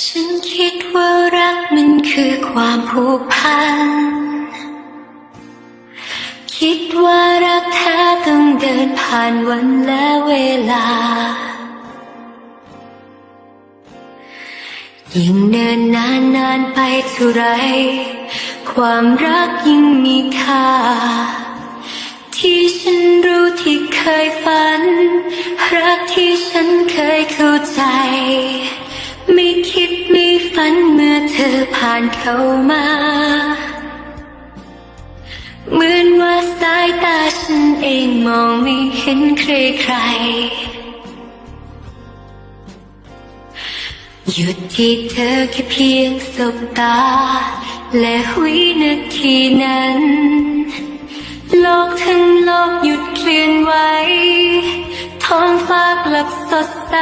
ฉันคิดว่ารักมันคือความผูกพัน คิดว่ารักแท้ต้องเดินผ่านวันและเวลา ยิ่งเนินนานนานไปเท่าไร ความรักยิ่งมีค่า ที่ฉันรู้ที่เคยฝัน รักที่ฉันเคยเข้าใจ ฝันเมื่อเธอผ่านเข้ามา เหมือนว่าสายตาฉันเองมองไม่เห็นใครใครๆหยุดที่เธอแค่เพียงสบตา และวินาทีนั้น โลกทั้งโลกหยุดเคลื่อนไหวท้องฟ้ากลับสดใส